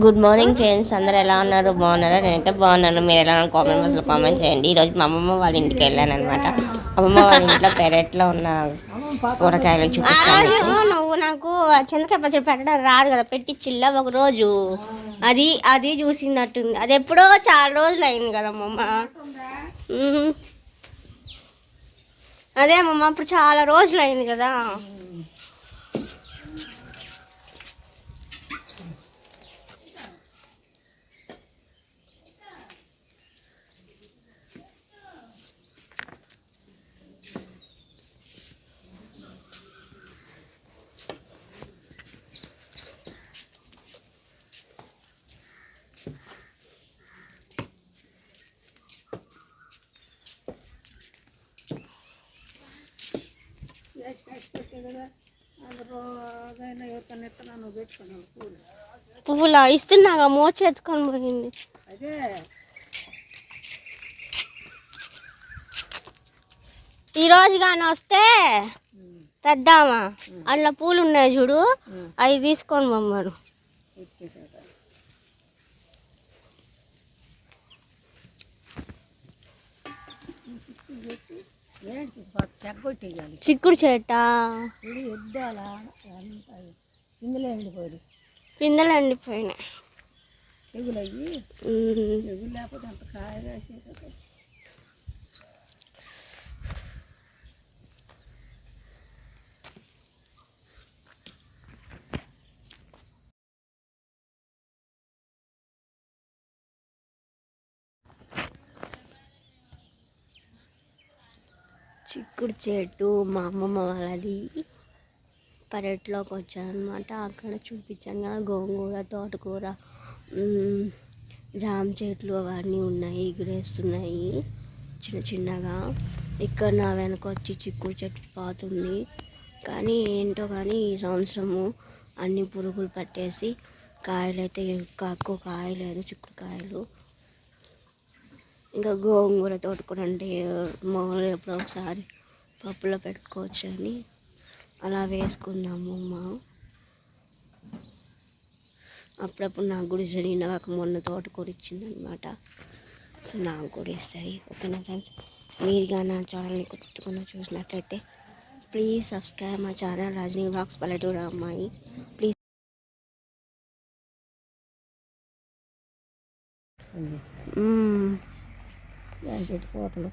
Good morning friends అందరు ఎలా ఉన్నారు? బాగున్నారా? నేనైతే బాగున్నాను. మీరు ఎలా ఉన్నారు? కామెంట్ బాక్స్లో కామెంట్ చేయండి. ఈరోజు మా అమ్మమ్మ వాళ్ళ ఇంటికి వెళ్ళాను అనమాట అమ్మమ్మ వాళ్ళ ఇంట్లో పెరట్లో ఉన్న కూరగాయలు చూపిస్తాను. నువ్వు. నాకు చింతకాయ పచ్చడి పెట్టడం రాదు కదా. పెట్టిచ్చిల్లా ఒక రోజు. అది అది చూసినట్టుంది. అది ఎప్పుడో చాలా రోజులు అయింది కదా అమ్మమ్మ. అదే అమ్మమ్మ అప్పుడు చాలా రోజులు అయింది కదా. పువ్వులా ఇస్తున్నాగా మోచేతుకొని పోయింది. ఈ రోజు కానీ వస్తే తెద్దామా? అట్లా పూలు ఉన్నాయి చూడు అవి తీసుకొని చెగ్గొట్టేయాలి చిక్కుడు చెట్ట? ఇందులో ఎండిపోదు పిందెలు ఎండిపోయినాయి. చెగులు అయ్యి. చెగులు లేకపోతే అంత కాయ కాసేది చిక్కుడు చెట్టు మా అమ్మమ్మ వాళ్ళది. పెరట్లోకి వచ్చానమాట అక్కడ చూపించాను కదా గోంగూర తోటకూర జామ చెట్లు అవన్నీ ఉన్నాయి ఎగురేస్తున్నాయి చిన్న చిన్నగా. ఇక్కడ నా వెనక వచ్చి చిక్కుడు చెట్టు పాతుంది కానీ ఏంటో కానీ ఈ సంవత్సరము అన్ని పురుగులు పట్టేసి కాయలైతే ఎక్కువ కాయలేదు చిక్కుడు కాయలు. ఇంకా గోంగూర తోటకూర అంటే మామూలుగా ఎప్పుడో ఒకసారి పప్పులో పెట్టుకోవచ్చు అని అలా వేసుకున్నాము మా అప్పుడప్పుడు నాకు కూడా ఇస్తుంది నాకు మొన్న తోటకూర ఇచ్చిందనమాట సో నాకు కూడా ఇస్తుంది ఓకేనా ఫ్రెండ్స్ మీరుగా నా ఛానల్ని కొట్టుకుని చూసినట్లయితే ప్లీజ్ సబ్స్క్రైబ్ మా ఛానల్ రజనీ బ్లాగ్స్ పల్లెటూరు అమ్మాయి ప్లీజ్ దాని చెట్టు పోతలు.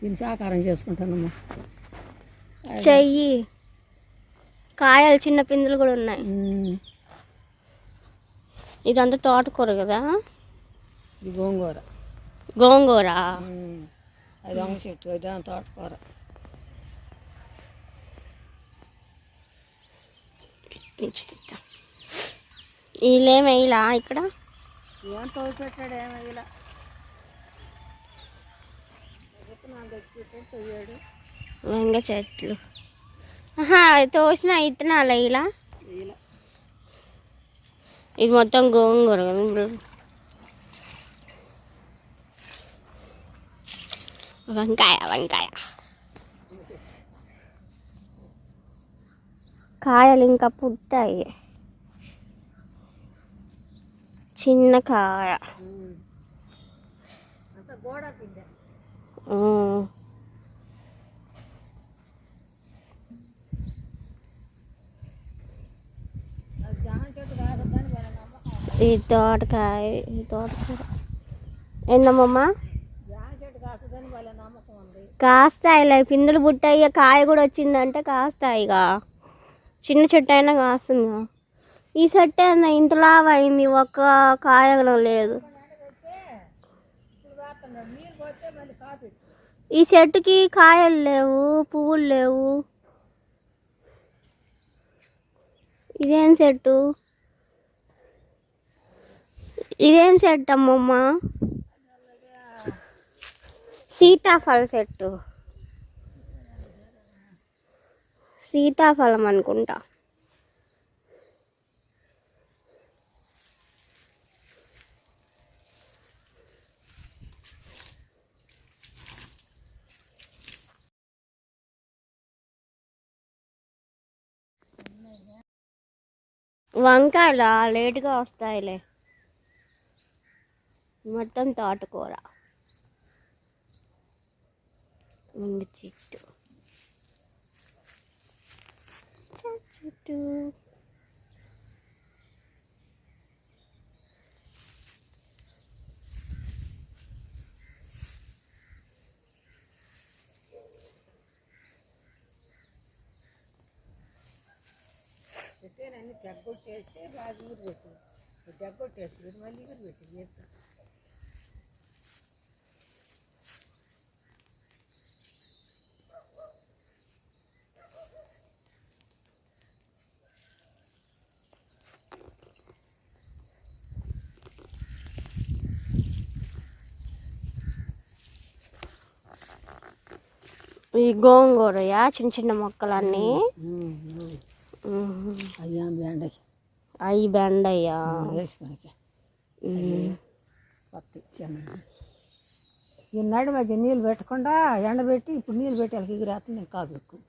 దీన్ని సాకారం చేసుకుంటానమ్మా. చెయ్యి. కాయలు చిన్న పిందులు కూడా ఉన్నాయి. ఇదంతా తోటకూర కదా? ఇది గోంగూర. గోంగూర? అది చెట్టు తోటకూర. వీళ్ళేం వేయలా ఇక్కడ? ఏం తోడు పెట్టాడు తొయ్యాడు వంగ చెట్లు. తోసిన ఇత్తనాలు ఇలా? ఇలా. ఇది మొత్తం గోంగూర కదా వంకాయ వంకాయ. కాయలు ఇంకా పుట్టాయి. చిన్న కాయ అంతా గోడ పిండి ఉమ్. అది జామ చెట్టు కాదని వాళ్ళ నమ్మకం ఈ తోటకాయ ఈ తోటకాయ. ఏందమ్మమ్మా? కాస్తాయి చెట్టు కాస్తాయిలే పుట్టాయి కాయ కూడా వచ్చిందంటే కాస్తాయిగా చిన్న చెట్టు అయినా కాస్తుందిగా. ఈ చెట్టు ఏందా? ఇంత లావైంది అయింది ఒక్క కాయ లేదు. ఈ చెట్టుకి కాయలు లేవు పువ్వులు లేవు. ఇదేం చెట్టు? ఇదేం చెట్టు అమ్మమ్మ సీతాఫల చెట్టు సీతాఫలం అనుకుంటా. వంకాయలు? లేటుగా వస్తాయిలే. మొత్తం తోటకూర. ముందు చెట్టు. చెట్టు. చెట్టేనన్నీ తెగ్గొట్టేస్తే బాగా ఊరు పెట్టి. తెగ్గొట్టేసి మళ్ళీ ఊరు పెట్టి. ఈ గోంగూరయా? చిన్న చిన్న మొక్కలన్నీ? అయ్యా బెండకి అవి బెండయ్యా? వేసుకునికి ఈ నడి మధ్య నీళ్ళు పెట్టకుండా ఎండబెట్టి ఇప్పుడు నీళ్ళు పెట్టి వాళ్ళకి ఎగిరేస్తుంది ఇంకా ఎక్కువ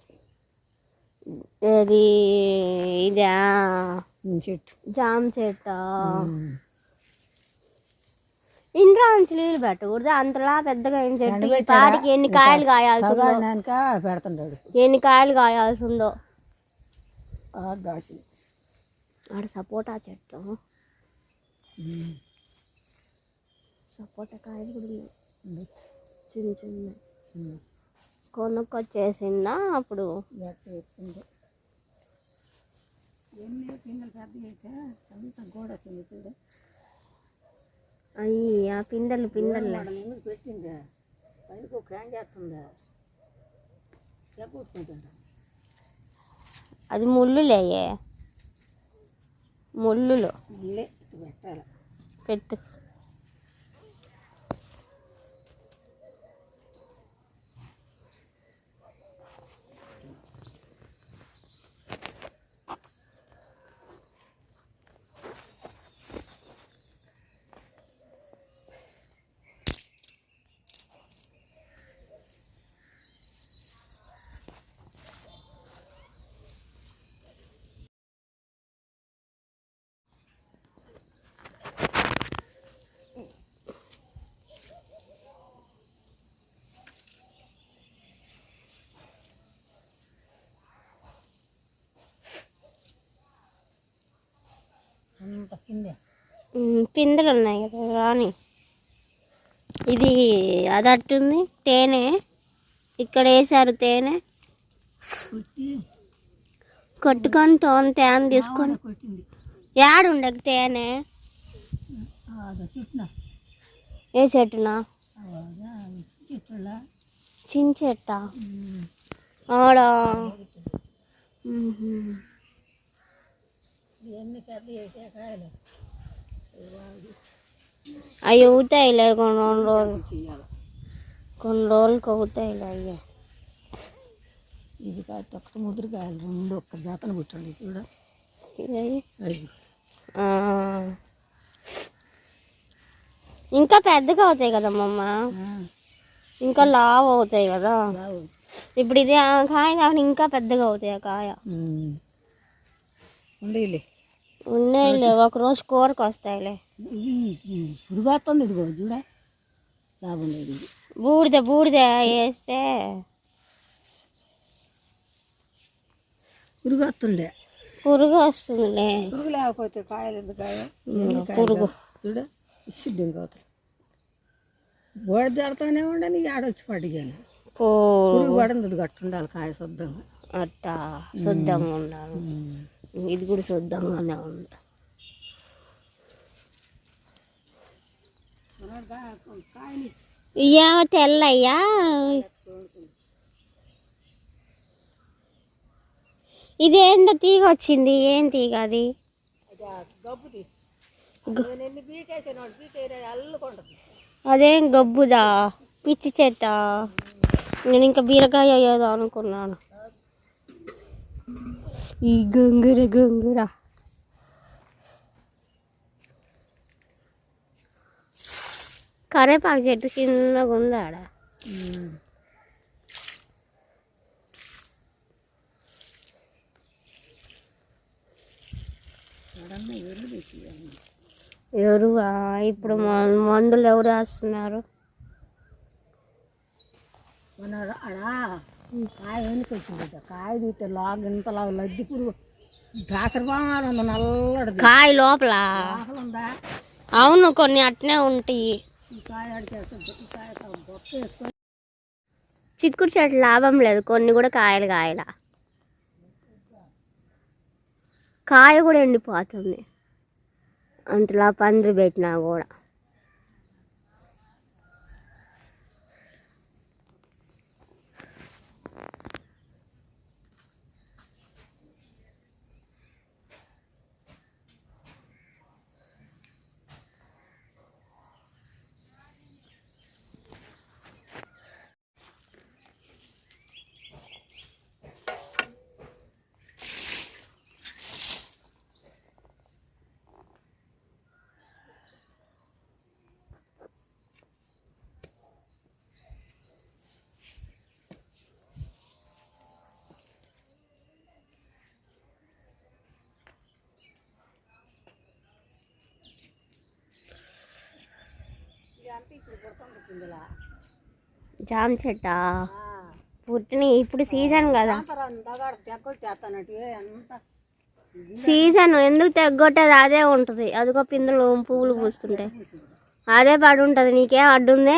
ఇది? ఇదా చెట్టు. జామ చెట్టు? ఇంట్లో నుంచి నీళ్ళు పెట్టకూడదు. అంతలా పెద్దగా ఏం చెట్టు ఈ పాటికి ఎన్ని కాయలు చదవడానిక పెడుతుంటాడు ఎన్ని కాయలు ఆ గాసి ఆడ సపోటా చెట్టు. సపోటా కాయలు కూడా ఉన్నాయి. చిన్న చిన్న కొనుక్కొచ్చేసిందా అప్పుడు? వేసుకుంది. ఎన్ని అయితే అంత గోడ చూడు. అయ్యి ఆ పిందెలు. పిందెలు పెట్టిందా? పైకి ఒక ఏం చేస్తుందా. అది ముళ్ళులేయే ముళ్ళులు. పెట్టాలి. పెట్టు అంత పిందె ఉమ్, పిందెలు ఉన్నాయి కదా రాని ఇది అదట్టుంది తేనె. ఇక్కడ వేసారు తేనె. కొట్టుకొని తోని తేనె తీసుకొని. కొట్టింది యాడుండక తేనె? ఏ చెట్టునా? చెట్టులా చిన్న చెట్ట? ఆడ? మ్మ్హ. పెద్ద అవి అవుతాయిలే కొన్ని రెండు రోజులు. కొన్ని రోజులకి అవుతాయిలే అయ్యే. ఇది కాదు ఒక్క ముదురుకాయలు రెండు ఒక్క జాతన పుట్టండి చూడ. ఇంకా పెద్దగా అవుతాయి కదా మమ్మ ఇంకా లావ్ అవుతాయి కదా. ఇప్పుడు ఇది కాయ కాకుండా ఇంకా పెద్దగా అవుతాయి ఆ కాయ. ఉండేలే ఉన్నాయిలే ఒక రోజు కూరకు వస్తాయిలే. ఇది పురుగాస్తుంది ఇదిగో చూడ? లాభం లేదు ఇది. బూడిద బూడిద వేస్తే పురుగొస్తుండే పురుగు వస్తుందిలే పురుగు లేకపోతే కాయలు ఎందుకు కాయ? పురుగు. చూడ ఇసిద్ది ఇంకోతలు బోడి జడతానే ఉండని ఆడొచ్చి పడిగాను. పురుగు పడింది గట్టు ఉండాలి కాయ శుద్ధంగా. అట్టా శుద్ధంగా ఉండాలి. ఇది కూడా శుద్ధంగానే ఉంది. కాయని తెల్లయ్యా. ఇదేందో తీగ వచ్చింది ఏం తీగ అది? అదేం గబ్బుదా? పిచ్చి చెట్ట? నేను ఇంకా బీరకాయ అయ్యేదో అనుకున్నాను. ఈ గంగుర గంగుర. కరేపాకు చెట్టు చిన్నగా ఉంది ఆడ. అన్నీ ఎరువా? ఇప్పుడు మ- మందులు ఎవరు వేస్తున్నారు? మన కాయ వెనుక వచ్చింది కాయ తీస్తే లాగ్ ఇంతలా లద్ది పురుగు. దాసరబామాలు ఉంది నల్లడిది కాయ లోపల? ఉందా? అవును కొన్ని అట్నే ఉంటాయి. ఈ కాయ అడిచేస్తుంది ఈ కాయ బొక్క వేసుకొని. చిక్కుడు చెట్లు లాభం లేదు కొన్ని కూడా కాయలు కాయల. కాయ కూడా ఎండిపోతుంది. అంతలా పందిరి పెట్టినా కూడా. జామ చెట్టా? పుట్టిన ఇప్పుడు సీజన్ కదా. సీజన్ ఎందుకు తెగ్గొట్టేది అదే ఉంటుంది. అదిగో పిందులు పువ్వులు పూస్తుంటాయి అదే పడి ఉంటుంది. నీకేం అడ్డుందే